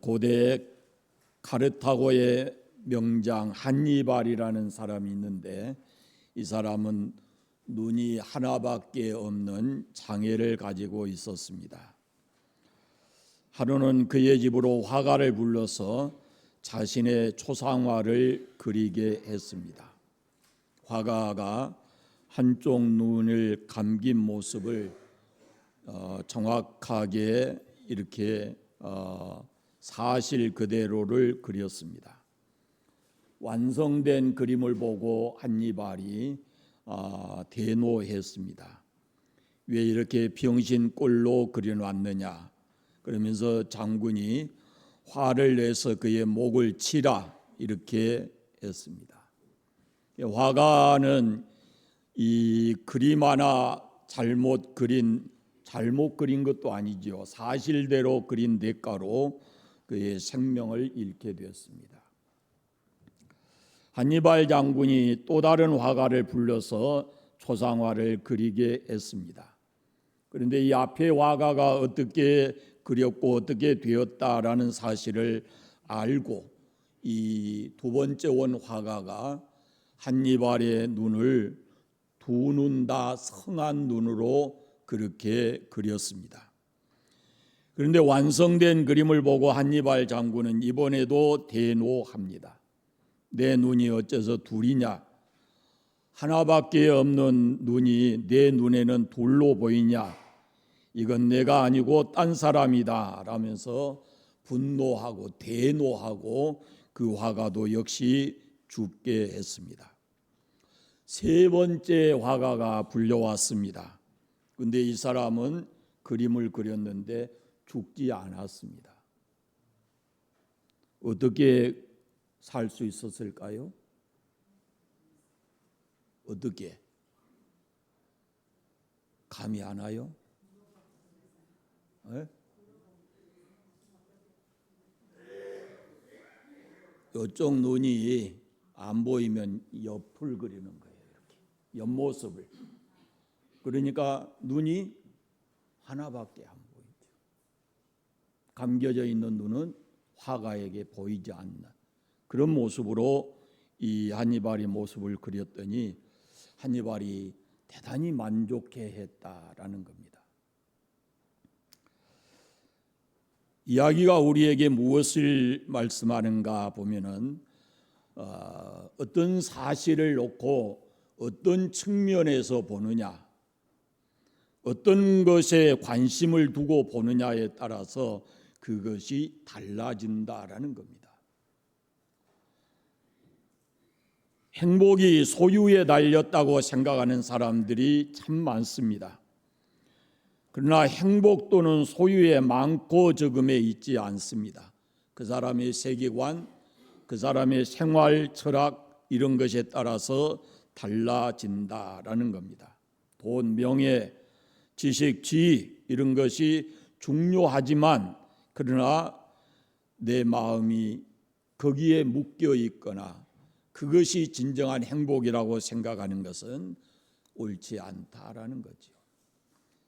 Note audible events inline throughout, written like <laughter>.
고대 카르타고의 명장 한니발이라는 사람이 있는데 이 사람은 눈이 하나밖에 없는 장애를 가지고 있었습니다. 하루는 그의 집으로 화가를 불러서 자신의 초상화를 그리게 했습니다. 화가가 한쪽 눈을 감긴 모습을 어, 정확하게 이렇게 어, 사실 그대로를 그렸습니다. 완성된 그림을 보고 한니발이 어, 대노했습니다. 왜 이렇게 병신 꼴로 그려놨느냐? 그러면서 장군이 화를 내서 그의 목을 치라 이렇게 했습니다. 화가는 이 그림 하나 잘못 그린 잘못 그린 것도 아니죠. 사실대로 그린 대가로 그의 생명을 잃게 되었습니다. 한니발 장군이 또 다른 화가를 불러서 초상화를 그리게 했습니다. 그런데 이 앞에 화가가 어떻게 그렸고 어떻게 되었다라는 사실을 알고 이 두 번째 원 화가가 한니발의 눈을 두 눈 다 성한 눈으로 그렇게 그렸습니다. 그런데 완성된 그림을 보고 한니발 장군은 이번에도 대노합니다. 내 눈이 어째서 둘이냐? 하나밖에 없는 눈이 내 눈에는 둘로 보이냐? 이건 내가 아니고 딴 사람이다. 라면서 분노하고 대노하고 그 화가도 역시 죽게 했습니다. 세 번째 화가가 불려왔습니다. 근데 이 사람은 그림을 그렸는데 죽지 않았습니다. 어떻게 살 수 있었을까요? 어떻게? 감이 안 와요? 네? 이쪽 눈이 안 보이면 옆을 그리는 거예요. 이렇게 옆모습을. 그러니까 눈이 하나밖에 안 보이죠. 감겨져 있는 눈은 화가에게 보이지 않는 그런 모습으로 이 한니발의 모습을 그렸더니 한니발이 대단히 만족해 했다라는 겁니다. 이야기가 우리에게 무엇을 말씀하는가 보면은 어, 어떤 사실을 놓고 어떤 측면에서 보느냐, 어떤 것에 관심을 두고 보느냐에 따라서 그것이 달라진다라는 겁니다. 행복이 소유에 달렸다고 생각하는 사람들이 참 많습니다. 그러나 행복 또는 소유의 많고 적음에 있지 않습니다. 그 사람의 세계관, 그 사람의 생활 철학 이런 것에 따라서 달라진다라는 겁니다. 돈, 명예, 지식, 지위 이런 것이 중요하지만 그러나 내 마음이 거기에 묶여 있거나 그것이 진정한 행복이라고 생각하는 것은 옳지 않다라는 거죠.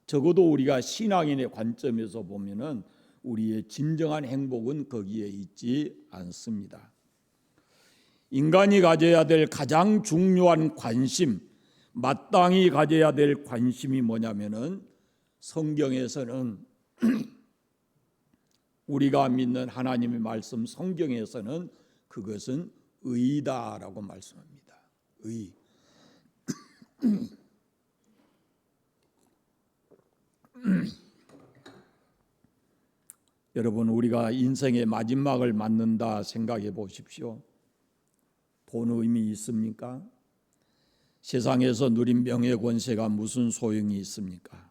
적어도 우리가 신앙인의 관점에서 보면은 우리의 진정한 행복은 거기에 있지 않습니다. 인간이 가져야 될 가장 중요한 관심, 마땅히 가져야 될 관심이 뭐냐면은 성경에서는 <clears throat> 우리가 믿는 하나님의 말씀 성경에서는 그것은 의다라고 말씀합니다. 의. <clears throat> 여러분 우리가 인생의 마지막을 맞는다 생각해 보십시오. 돈 의미 있습니까? 세상에서 누린 명예 권세가 무슨 소용이 있습니까?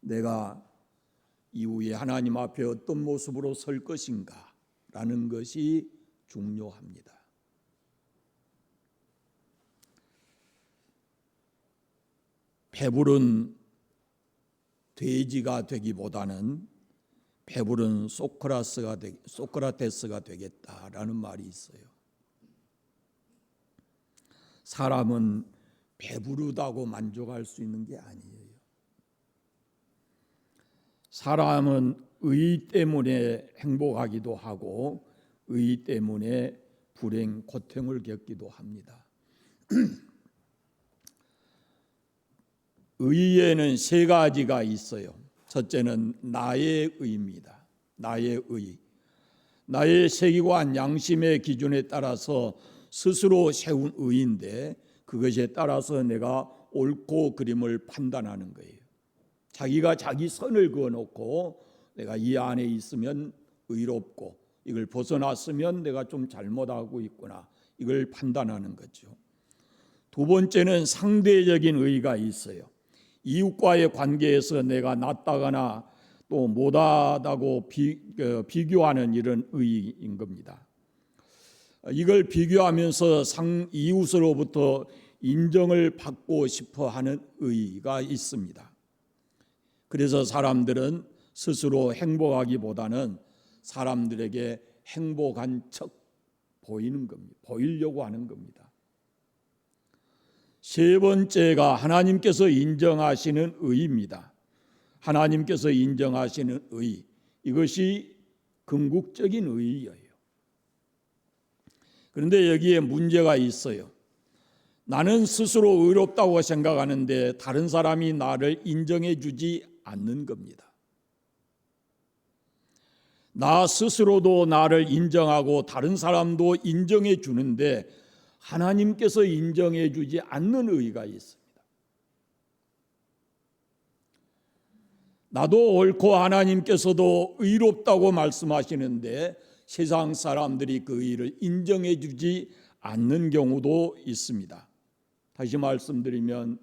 내가 이후에 하나님 앞에 어떤 모습으로 설 것인가? 라는 것이 중요합니다. 배부른 돼지가 되기보다는 배부른 소크라스가 되, 소크라테스가 되겠다라는 말이 있어요. 사람은 배부르다고 만족할 수 있는 게 아니에요. 사람은 의 때문에 행복하기도 하고 의 때문에 불행 고통을 겪기도 합니다. <clears throat> 의에는 세 가지가 있어요. 첫째는 나의 의입니다. 나의 의. 나의 세계관, 양심의 기준에 따라서 스스로 세운 의인데 그것에 따라서 내가 옳고 그림을 판단하는 거예요. 자기가 자기 선을 그어놓고 내가 이 안에 있으면 의롭고 이걸 벗어났으면 내가 좀 잘못하고 있구나 이걸 판단하는 거죠. 두 번째는 상대적인 의가 있어요. 이웃과의 관계에서 내가 낫다거나 또 못하다고 비, 어, 비교하는 이런 의인 겁니다. 이걸 비교하면서 상 이웃으로부터 인정을 받고 싶어 하는 의가 있습니다. 그래서 사람들은 스스로 행복하기보다는 사람들에게 행복한 척 보이는 겁니다. 보이려고 하는 겁니다. 세 번째가 하나님께서 인정하시는 의입니다. 하나님께서 인정하시는 의. 이것이 궁극적인 의예요. 그런데 여기에 문제가 있어요. 나는 스스로 의롭다고 생각하는데 다른 사람이 나를 인정해 주지 않는 겁니다. 나 스스로도 나를 인정하고 다른 사람도 인정해 주는데 하나님께서 인정해 주지 않는 의가 있습니다. 나도 옳고 하나님께서도 의롭다고 말씀하시는데 세상 사람들이 그 의를 인정해 주지 않는 경우도 있습니다. 다시 말씀드리면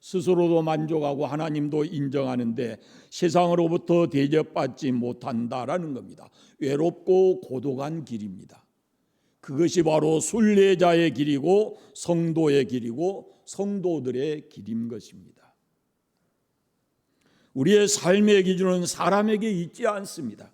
스스로도 만족하고 하나님도 인정하는데 세상으로부터 대접받지 못한다라는 겁니다. 외롭고 고독한 길입니다. 그것이 바로 순례자의 길이고 성도의 길이고 성도들의 길인 것입니다. 우리의 삶의 기준은 사람에게 있지 않습니다.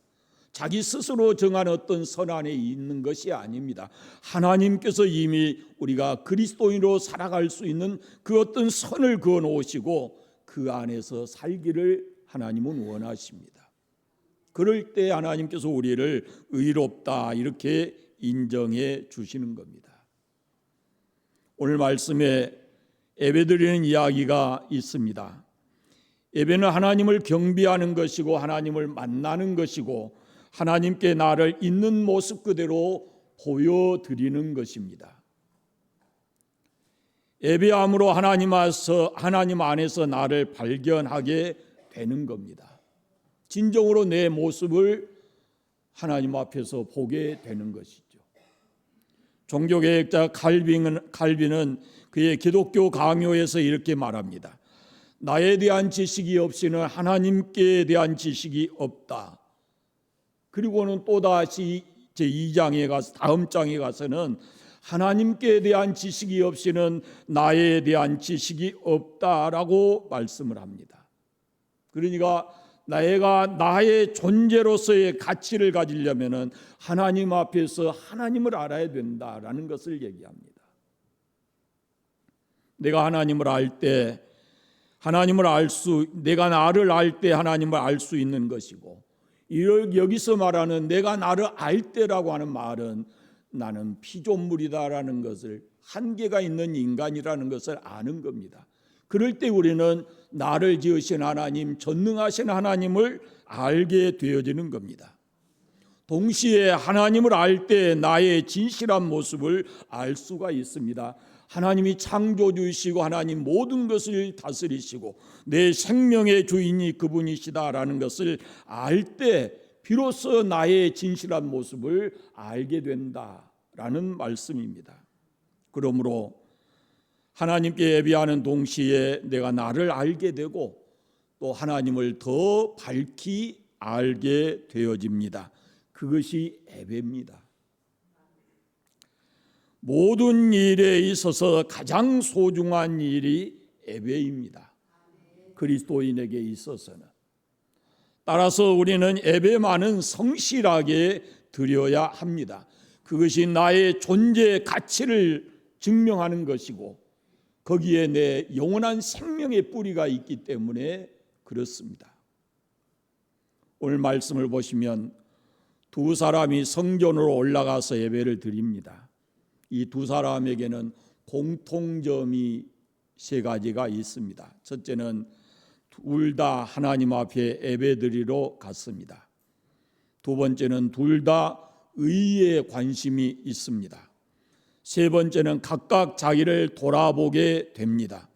자기 스스로 정한 어떤 선 안에 있는 것이 아닙니다. 하나님께서 이미 우리가 그리스도인으로 살아갈 수 있는 그 어떤 선을 그어 놓으시고 그 안에서 살기를 하나님은 원하십니다. 그럴 때 하나님께서 우리를 의롭다 이렇게 인정해 주시는 겁니다. 오늘 말씀에 예배드리는 이야기가 있습니다. 예배는 하나님을 경비하는 것이고 하나님을 만나는 것이고 하나님께 나를 있는 모습 그대로 보여드리는 것입니다. 예배함으로 하나님 안에서 하나님 안에서 나를 발견하게 되는 겁니다. 진정으로 내 모습을 하나님 앞에서 보게 되는 것이죠. 종교개혁자 칼빈은, 칼빈은 그의 기독교 강요에서 이렇게 말합니다. 나에 대한 지식이 없이는 하나님께 대한 지식이 없다. 그리고는 또다시 제 2장에 가서 다음 장에 가서는 하나님께 대한 지식이 없이는 나에 대한 지식이 없다라고 말씀을 합니다. 그러니까 나가 나의 존재로서의 가치를 가지려면은 하나님 앞에서 하나님을 알아야 된다라는 것을 얘기합니다. 내가 하나님을 알 때 하나님을 알 수 내가 나를 알 때 하나님을 알 수 있는 것이고 여기서 말하는 내가 나를 알 때라고 하는 말은 나는 피조물이다라는 것을 한계가 있는 인간이라는 것을 아는 겁니다. 그럴 때 우리는 나를 지으신 하나님, 전능하신 하나님을 알게 되어지는 겁니다. 동시에 하나님을 알 때 나의 진실한 모습을 알 수가 있습니다. 하나님이 창조주이시고 하나님 모든 것을 다스리시고 내 생명의 주인이 그분이시다라는 것을 알 때 비로소 나의 진실한 모습을 알게 된다라는 말씀입니다. 그러므로 하나님께 예비하는 동시에 내가 나를 알게 되고 또 하나님을 더 밝히 알게 되어집니다. 그것이 예배입니다. 모든 일에 있어서 가장 소중한 일이 예배입니다. 그리스도인에게 있어서는. 따라서 우리는 예배만은 성실하게 드려야 합니다. 그것이 나의 존재 가치를 증명하는 것이고 거기에 내 영원한 생명의 뿌리가 있기 때문에 그렇습니다. 오늘 말씀을 보시면 두 사람이 성전으로 올라가서 예배를 드립니다. 이 두 사람에게는 공통점이 세 가지가 있습니다. 첫째는 둘 다 하나님 앞에 예배드리러 갔습니다. 두 번째는 둘 다 의에 관심이 있습니다. 세 번째는 각각 자기를 돌아보게 됩니다.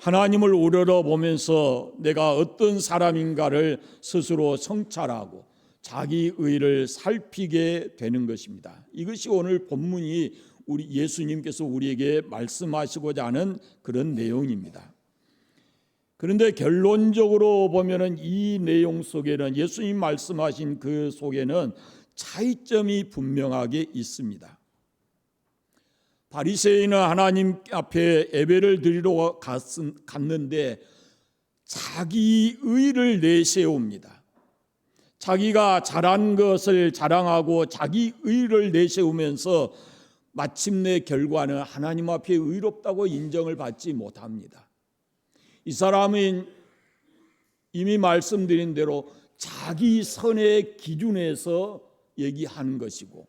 하나님을 우러러 보면서 내가 어떤 사람인가를 스스로 성찰하고 자기 의를 살피게 되는 것입니다. 이것이 오늘 본문이 우리 예수님께서 우리에게 말씀하시고자 하는 그런 내용입니다. 그런데 결론적으로 보면은 이 내용 속에는 예수님 말씀하신 그 속에는 차이점이 분명하게 있습니다. 바리새인은 하나님 앞에 예배를 드리러 갔는데 자기 의를 내세웁니다. 자기가 잘한 것을 자랑하고 자기 의를 내세우면서 마침내 결과는 하나님 앞에 의롭다고 인정을 받지 못합니다. 이 사람은 이미 말씀드린 대로 자기 선의 기준에서 얘기하는 것이고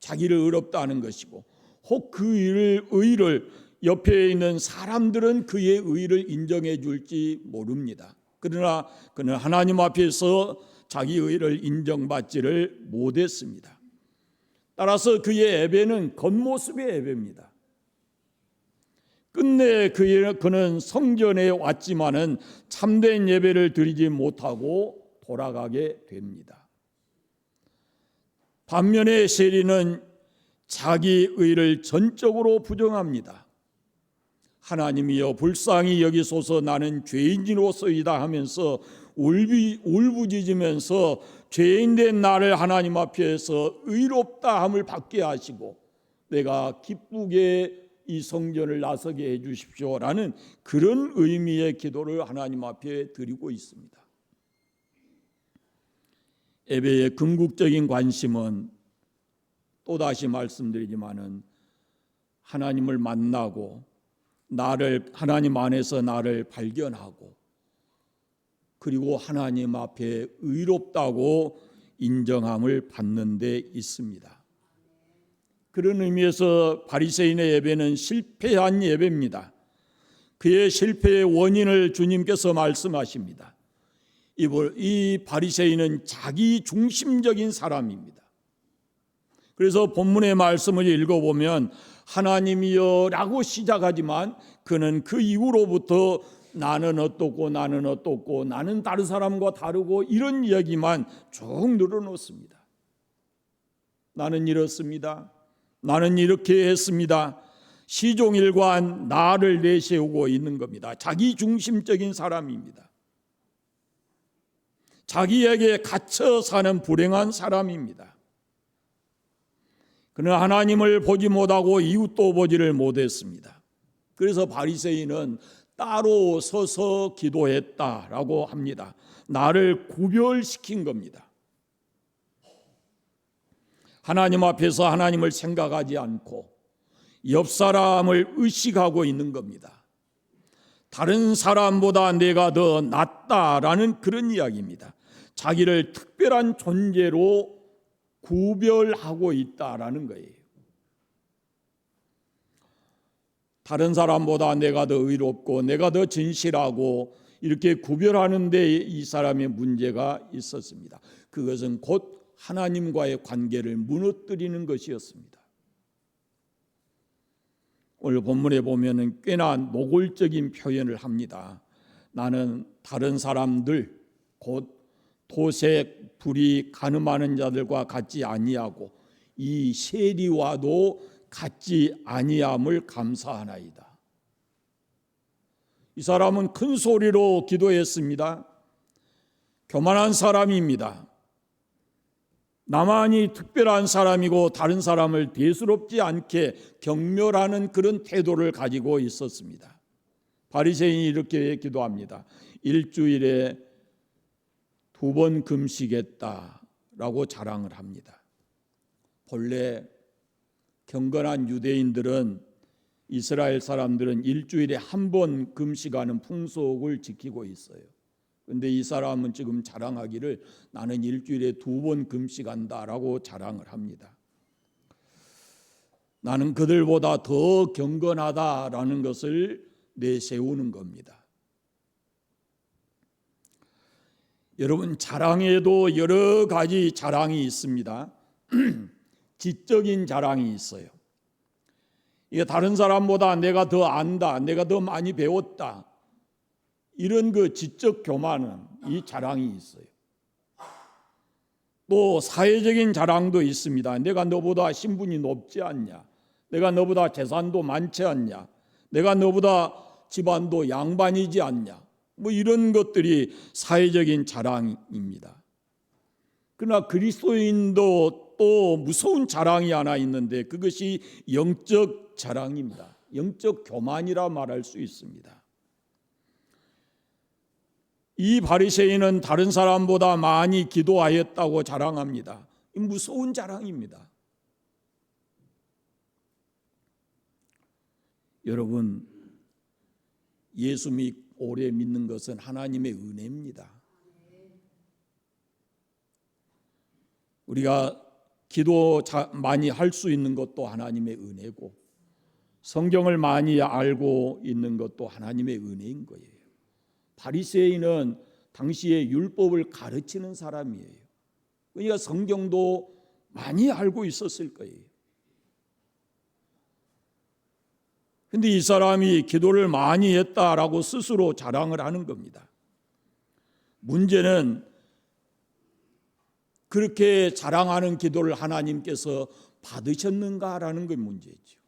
자기를 의롭다 하는 것이고 혹 그 일을 의를 옆에 있는 사람들은 그의 의를 인정해 줄지 모릅니다. 그러나 그는 하나님 앞에서 자기 의 를 인정받지를 못했습니다. 따라서 그의 예배는 겉모습의 예배입니다. 끝내 그는 성전에 왔지만은 참된 예배를 드리지 못하고 돌아가게 됩니다. 반면에 세리는 자기 의를 전적으로 부정합니다. 하나님이여 불쌍히 여기소서 나는 죄인으로서이다 하면서 울비, 울부짖으면서 죄인된 나를 하나님 앞에서 의롭다 함을 받게 하시고 내가 기쁘게 이 성전을 나서게 해 주십시오라는 그런 의미의 기도를 하나님 앞에 드리고 있습니다. 예배의 궁극적인 관심은 또다시 말씀드리지만은 하나님을 만나고 나를 하나님 안에서 나를 발견하고 그리고 하나님 앞에 의롭다고 인정함을 받는 데 있습니다. 그런 의미에서 바리새인의 예배는 실패한 예배입니다. 그의 실패의 원인을 주님께서 말씀하십니다. 이 바리새인은 자기 중심적인 사람입니다. 그래서 본문의 말씀을 읽어보면 하나님이여라고 시작하지만 그는 그 이후로부터 나는 어떻고 나는 어떻고 나는 다른 사람과 다르고 이런 이야기만 쭉 늘어놓습니다. 나는 이렇습니다. 나는 이렇게 했습니다. 시종일관 나를 내세우고 있는 겁니다. 자기 중심적인 사람입니다. 자기에게 갇혀 사는 불행한 사람입니다. 그는 하나님을 보지 못하고 이웃도 보지를 못했습니다. 그래서 바리새인은 따로 서서 기도했다라고 합니다. 나를 구별시킨 겁니다. 하나님 앞에서 하나님을 생각하지 않고 옆 사람을 의식하고 있는 겁니다. 다른 사람보다 내가 더 낫다라는 그런 이야기입니다. 자기를 특별한 존재로 구별하고 있다라는 거예요. 다른 사람보다 내가 더 의롭고 내가 더 진실하고 이렇게 구별하는 데 이 사람의 문제가 있었습니다. 그것은 곧 하나님과의 관계를 무너뜨리는 것이었습니다. 오늘 본문에 보면은 꽤나 노골적인 표현을 합니다. 나는 다른 사람들 곧 도색 불이 가늠하는 자들과 같지 아니하고 이 세리와도 같지 아니함을 감사하나이다. 이 사람은 큰 소리로 기도했습니다. 교만한 사람입니다. 나만이 특별한 사람이고 다른 사람을 대수롭지 않게 경멸하는 그런 태도를 가지고 있었습니다. 바리새인이 이렇게 기도합니다. 일주일에 두 번 금식했다라고 자랑을 합니다. 본래 경건한 유대인들은 이스라엘 사람들은 일주일에 한 번 금식하는 풍속을 지키고 있어요. 근데 이 사람은 지금 자랑하기를 나는 일주일에 두 번 금식한다라고 자랑을 합니다. 나는 그들보다 더 경건하다라는 것을 내세우는 겁니다. 여러분 자랑에도 여러 가지 자랑이 있습니다. <clears throat> 지적인 자랑이 있어요. 이게 다른 사람보다 내가 더 안다, 내가 더 많이 배웠다. 이런 그 지적 교만은 이 자랑이 있어요. 또 사회적인 자랑도 있습니다. 내가 너보다 신분이 높지 않냐? 내가 너보다 재산도 많지 않냐? 내가 너보다 집안도 양반이지 않냐? 뭐 이런 것들이 사회적인 자랑입니다. 그러나 그리스도인도 또 무서운 자랑이 하나 있는데 그것이 영적 자랑입니다. 영적 교만이라 말할 수 있습니다. 이 바리새인은 다른 사람보다 많이 기도하였다고 자랑합니다. 이 무서운 자랑입니다. 여러분 예수 믿 오래 믿는 것은 하나님의 은혜입니다. 우리가 기도 많이 할 수 있는 것도 하나님의 은혜고 성경을 많이 알고 있는 것도 하나님의 은혜인 거예요. 바리새인은 당시에 율법을 가르치는 사람이에요. 그러니까 성경도 많이 알고 있었을 거예요. 근데 이 사람이 기도를 많이 했다라고 스스로 자랑을 하는 겁니다. 문제는 그렇게 자랑하는 기도를 하나님께서 받으셨는가라는 게 문제죠.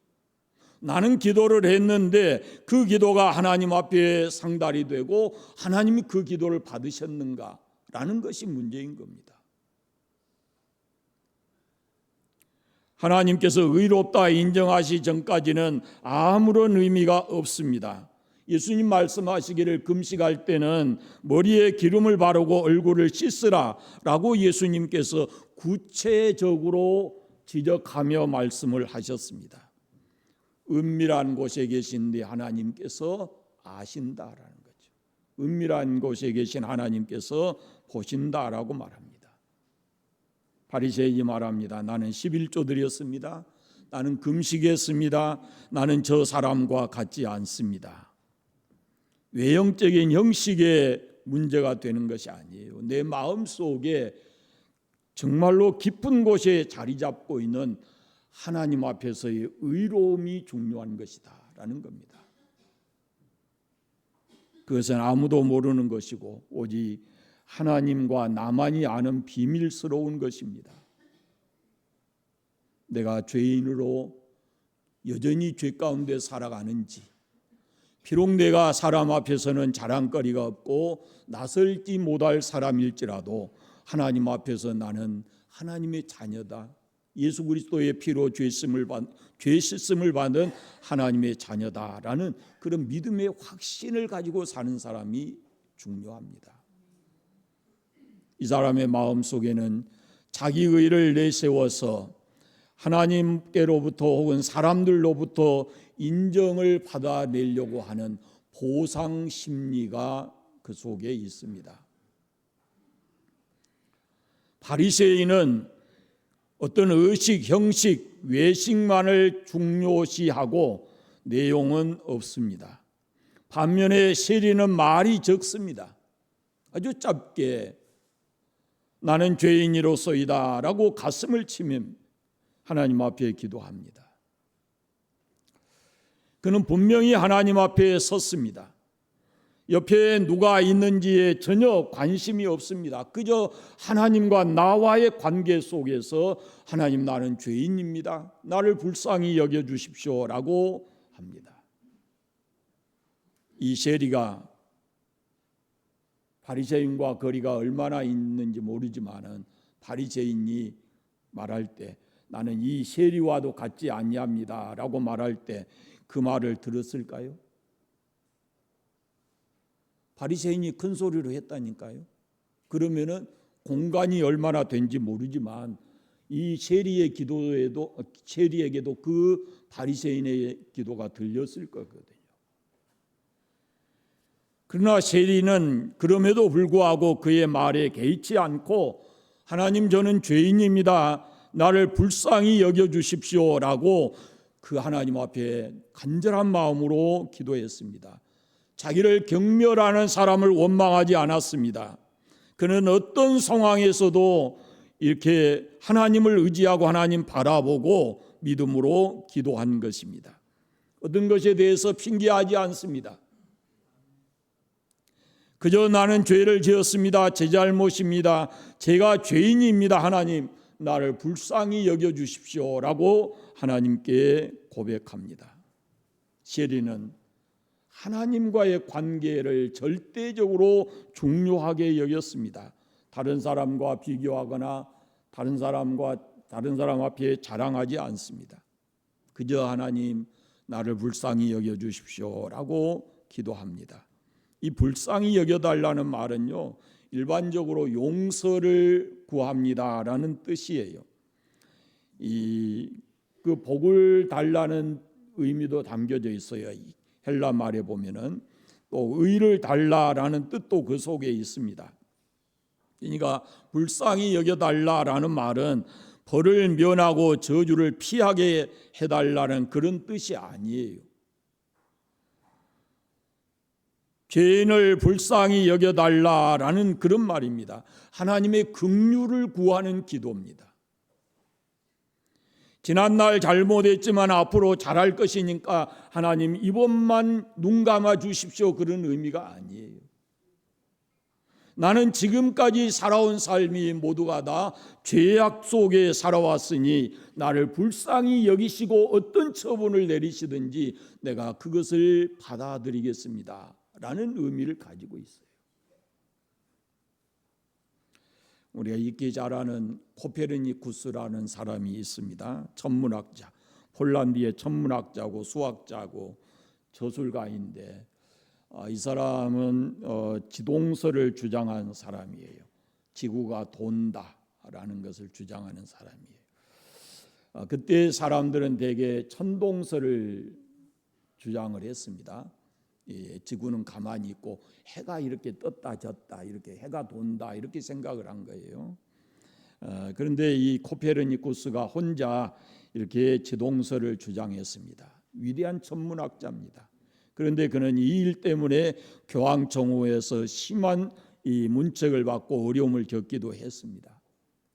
나는 기도를 했는데 그 기도가 하나님 앞에 상달이 되고 하나님이 그 기도를 받으셨는가라는 것이 문제인 겁니다. 하나님께서 의롭다 인정하시 전까지는 아무런 의미가 없습니다. 예수님 말씀하시기를 금식할 때는 머리에 기름을 바르고 얼굴을 씻으라라고 예수님께서 구체적으로 지적하며 말씀을 하셨습니다. 은밀한 곳에 계신 네 하나님께서 아신다라는 거죠. 은밀한 곳에 계신 하나님께서 보신다라고 말합니다. 바리새인이 말합니다. 나는 11조 드렸습니다. 나는 금식했습니다. 나는 저 사람과 같지 않습니다. 외형적인 형식의 문제가 되는 것이 아니에요. 내 마음 속에 정말로 깊은 곳에 자리 잡고 있는 하나님 앞에서의 의로움이 중요한 것이다라는 겁니다. 그것은 아무도 모르는 것이고 오직 하나님과 나만이 아는 비밀스러운 것입니다. 내가 죄인으로 여전히 죄 가운데 살아가는지, 비록 내가 사람 앞에서는 자랑거리가 없고 나설지 못할 사람일지라도 하나님 앞에서 나는 하나님의 자녀다. 예수 그리스도의 피로 죄심을 받, 죄 씻음을 받은 하나님의 자녀다라는 그런 믿음의 확신을 가지고 사는 사람이 중요합니다. 이 사람의 마음 속에는 자기 의를 내세워서 하나님께로부터 혹은 사람들로부터 인정을 받아내려고 하는 보상 심리가 그 속에 있습니다. 바리새인은 어떤 의식, 형식, 외식만을 중요시하고 내용은 없습니다. 반면에 세리는 말이 적습니다. 아주 짧게 나는 죄인이로소이다라고 가슴을 치며 하나님 앞에 기도합니다. 그는 분명히 하나님 앞에 섰습니다. 옆에 누가 있는지에 전혀 관심이 없습니다. 그저 하나님과 나와의 관계 속에서 하나님 나는 죄인입니다. 나를 불쌍히 여겨 주십시오라고 합니다. 이 세리가 바리새인과 거리가 얼마나 있는지 모르지만은 바리새인이 말할 때 나는 이 세리와도 같지 아니합니다라고 말할 때 그 말을 들었을까요? 바리새인이 큰 소리로 했다니까요. 그러면은 공간이 얼마나 된지 모르지만 이 세리의 기도에도 세리에게도 그 바리새인의 기도가 들렸을 거거든요. 그러나 세리는 그럼에도 불구하고 그의 말에 개의치 않고 하나님 저는 죄인입니다. 나를 불쌍히 여겨 주십시오라고 그 하나님 앞에 간절한 마음으로 기도했습니다. 자기를 경멸하는 사람을 원망하지 않았습니다. 그는 어떤 상황에서도 이렇게 하나님을 의지하고 하나님 바라보고 믿음으로 기도한 것입니다. 어떤 것에 대해서 핑계하지 않습니다. 그저 나는 죄를 지었습니다. 제 잘못입니다. 제가 죄인입니다. 하나님, 나를 불쌍히 여겨 주십시오라고 하나님께 고백합니다. 시리는 하나님과의 관계를 절대적으로 중요하게 여겼습니다. 다른 사람과 비교하거나 다른 사람과 다른 사람 앞에 자랑하지 않습니다. 그저 하나님 나를 불쌍히 여겨 주십시오라고 기도합니다. 이 불쌍히 여겨 달라는 말은요. 일반적으로 용서를 구합니다라는 뜻이에요. 이 그 복을 달라는 의미도 담겨져 있어요. 이 헬라 말에 보면은 또 의를 달라라는 뜻도 그 속에 있습니다. 그러니까 불쌍히 여겨 달라라는 말은 벌을 면하고 저주를 피하게 해 달라는 그런 뜻이 아니에요. 죄인을 불쌍히 여겨 달라라는 그런 말입니다. 하나님의 긍휼을 구하는 기도입니다. 지난날 잘못했지만 앞으로 잘할 것이니까 하나님 이번만 눈 감아 주십시오 그런 의미가 아니에요. 나는 지금까지 살아온 삶이 모두가 다 죄악 속에 살아왔으니 나를 불쌍히 여기시고 어떤 처분을 내리시든지 내가 그것을 받아들이겠습니다. 라는 의미를 가지고 있어요. 우리가 잊기 잘 아는 코페르니쿠스라는 사람이 있습니다. 천문학자, 폴란드의 천문학자고 수학자고 저술가인데 아, 이 사람은 어, 지동설을 주장한 사람이에요. 지구가 돈다라는 것을 주장하는 사람이에요. 아, 그때 사람들은 대개 천동설을 주장을 했습니다. 예, 지구는 가만히 있고 해가 이렇게 떴다 졌다 이렇게 해가 돈다 이렇게 생각을 한 거예요. 어, 그런데 이 코페르니쿠스가 혼자 이렇게 지동설을 주장했습니다. 위대한 천문학자입니다. 그런데 그는 이 일 때문에 교황청호에서 심한 이 문책을 받고 어려움을 겪기도 했습니다.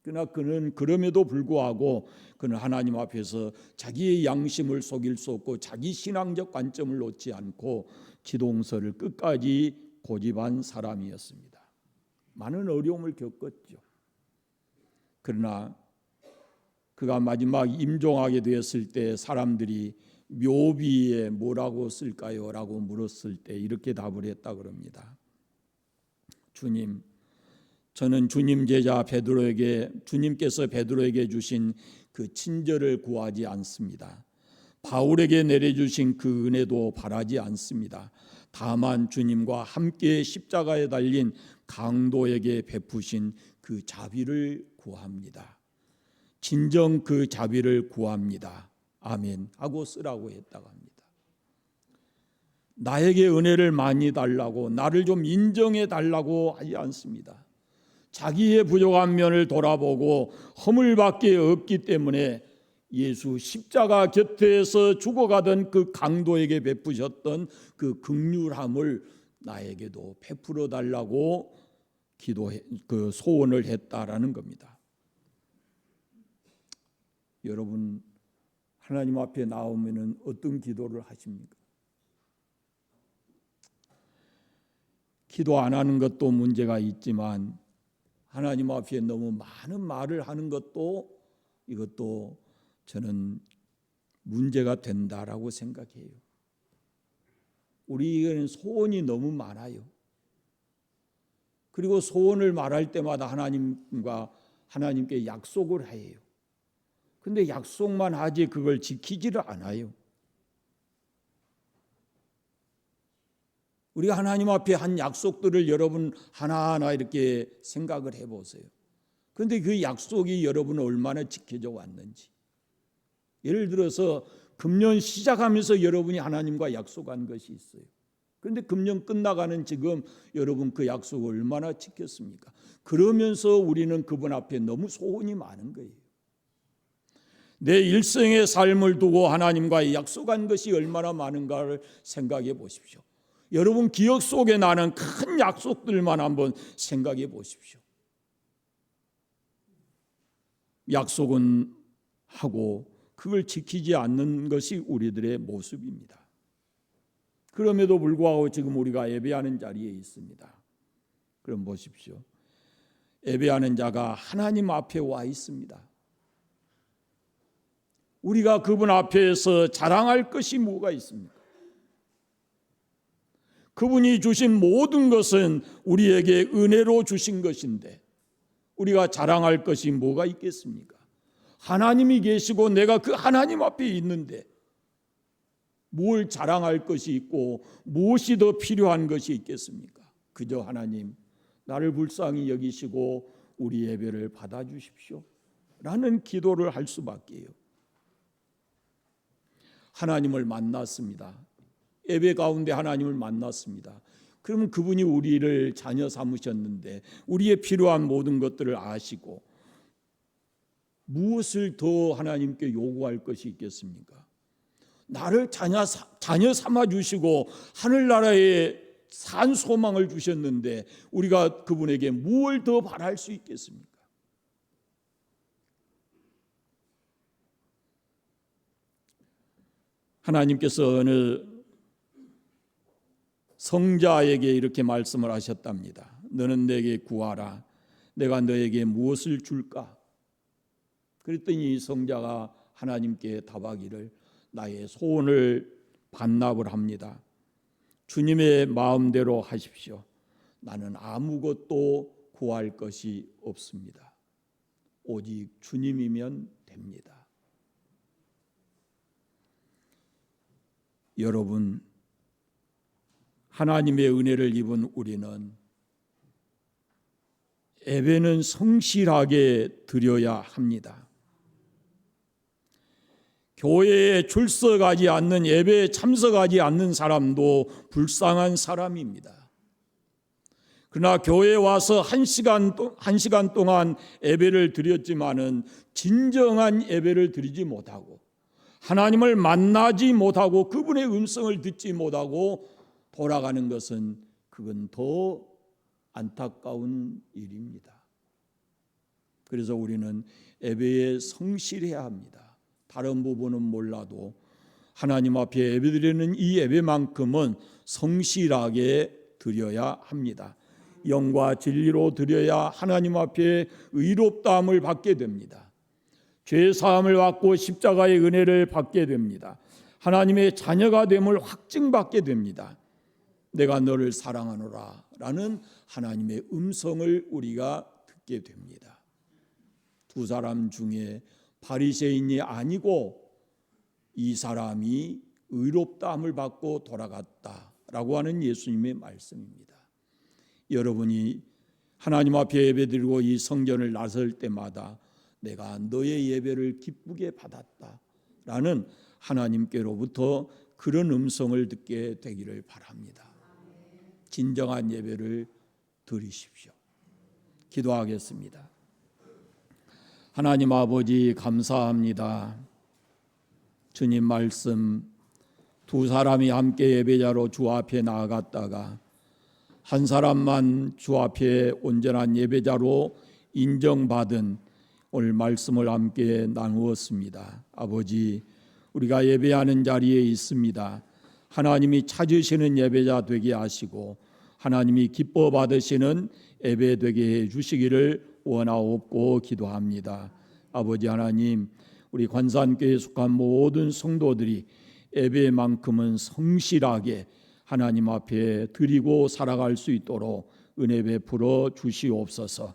그러나 그는 그럼에도 불구하고 그는 하나님 앞에서 자기의 양심을 속일 수 없고 자기 신앙적 관점을 놓지 않고 지동서를 끝까지 고집한 사람이었습니다. 많은 어려움을 겪었죠. 그러나 그가 마지막 임종하게 되었을 때 사람들이 묘비에 뭐라고 쓸까요? 라고 물었을 때 이렇게 답을 했다 그럽니다. 주님, 저는 주님 제자 베드로에게 주님께서 베드로에게 주신 그 친절을 구하지 않습니다. 바울에게 내려주신 그 은혜도 바라지 않습니다. 다만 주님과 함께 십자가에 달린 강도에게 베푸신 그 자비를 구합니다. 진정 그 자비를 구합니다. 아멘 하고 쓰라고 했다고 합니다. 나에게 은혜를 많이 달라고 나를 좀 인정해 달라고 하지 않습니다. 자기의 부족한 면을 돌아보고 허물밖에 없기 때문에 예수 십자가 곁에서 죽어가던 그 강도에게 베푸셨던 그 극률함을 나에게도 베풀어 달라고 기도해 그 소원을 했다라는 겁니다. 여러분 하나님 앞에 나오면은 어떤 기도를 하십니까? 기도 안 하는 것도 문제가 있지만 하나님 앞에 너무 많은 말을 하는 것도 이것도 저는 문제가 된다라고 생각해요. 우리에게는 소원이 너무 많아요. 그리고 소원을 말할 때마다 하나님과 하나님께 약속을 해요. 근데 약속만 하지 그걸 지키지를 않아요. 우리가 하나님 앞에 한 약속들을 여러분 하나하나 이렇게 생각을 해 보세요. 그런데 그 약속이 여러분 얼마나 지켜져 왔는지. 예를 들어서 금년 시작하면서 여러분이 하나님과 약속한 것이 있어요. 그런데 금년 끝나가는 지금 여러분 그 약속을 얼마나 지켰습니까? 그러면서 우리는 그분 앞에 너무 소원이 많은 거예요. 내 일생의 삶을 두고 하나님과 약속한 것이 얼마나 많은가를 생각해 보십시오. 여러분 기억 속에 나는 큰 약속들만 한번 생각해 보십시오. 약속은 하고 그걸 지키지 않는 것이 우리들의 모습입니다. 그럼에도 불구하고 지금 우리가 예배하는 자리에 있습니다. 그럼 보십시오. 예배하는 자가 하나님 앞에 와 있습니다. 우리가 그분 앞에서 자랑할 것이 뭐가 있습니까? 그분이 주신 모든 것은 우리에게 은혜로 주신 것인데 우리가 자랑할 것이 뭐가 있겠습니까? 하나님이 계시고 내가 그 하나님 앞에 있는데 뭘 자랑할 것이 있고 무엇이 더 필요한 것이 있겠습니까? 그저 하나님 나를 불쌍히 여기시고 우리 예배를 받아 주십시오. 라는 기도를 할 수밖에요. 하나님을 만났습니다. 예배 가운데 하나님을 만났습니다. 그러면 그분이 우리를 자녀 삼으셨는데 우리의 필요한 모든 것들을 아시고 무엇을 더 하나님께 요구할 것이 있겠습니까? 나를 자녀, 자녀 삼아 주시고 하늘나라에 산 소망을 주셨는데 우리가 그분에게 무엇을 더 바랄 수 있겠습니까? 하나님께서 어느 성자에게 이렇게 말씀을 하셨답니다. 너는 내게 구하라. 내가 너에게 무엇을 줄까? 그랬더니 성자가 하나님께 답하기를 나의 소원을 반납을 합니다. 주님의 마음대로 하십시오. 나는 아무것도 구할 것이 없습니다. 오직 주님이면 됩니다. 여러분, 하나님의 은혜를 입은 우리는 예배는 성실하게 드려야 합니다. 교회에 출석하지 않는 예배에 참석하지 않는 사람도 불쌍한 사람입니다. 그러나 교회에 와서 한 시간 한 시간 동안 예배를 드렸지만은 진정한 예배를 드리지 못하고 하나님을 만나지 못하고 그분의 음성을 듣지 못하고 돌아가는 것은 그건 더 안타까운 일입니다. 그래서 우리는 예배에 성실해야 합니다. 다른 부분은 몰라도 하나님 앞에 예배드리는 이 예배만큼은 성실하게 드려야 합니다. 영과 진리로 드려야 하나님 앞에 의롭다함을 받게 됩니다. 죄 사함을 받고 십자가의 은혜를 받게 됩니다. 하나님의 자녀가 됨을 확증받게 됩니다. 내가 너를 사랑하노라 라는 하나님의 음성을 우리가 듣게 됩니다. 두 사람 중에 바리새인이 아니고 이 사람이 의롭다함을 받고 돌아갔다라고 하는 예수님의 말씀입니다. 여러분이 하나님 앞에 예배드리고 이 성전을 나설 때마다 내가 너의 예배를 기쁘게 받았다라는 하나님께로부터 그런 음성을 듣게 되기를 바랍니다. 진정한 예배를 드리십시오. 기도하겠습니다. 하나님 아버지 감사합니다. 주님 말씀 두 사람이 함께 예배자로 주 앞에 나아갔다가 한 사람만 주 앞에 온전한 예배자로 인정받은 오늘 말씀을 함께 나누었습니다. 아버지 우리가 예배하는 자리에 있습니다. 하나님이 찾으시는 예배자 되게 하시고 하나님이 기뻐 받으시는 예배 되게 해 주시기를 원하옵고 기도합니다. 아버지 하나님, 우리 관산교회에 속한 모든 성도들이 예배만큼은 성실하게 하나님 앞에 드리고 살아갈 수 있도록 은혜 베풀어 주시옵소서.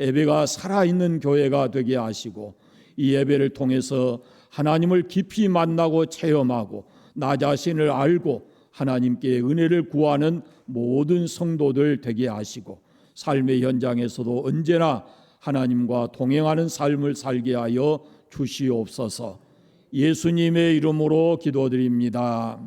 예배가 살아있는 교회가 되게 하시고 이 예배를 통해서 하나님을 깊이 만나고 체험하고 나 자신을 알고 하나님께 은혜를 구하는 모든 성도들 되게 하시고 삶의 현장에서도 언제나 하나님과 동행하는 삶을 살게 하여 주시옵소서. 예수님의 이름으로 기도드립니다.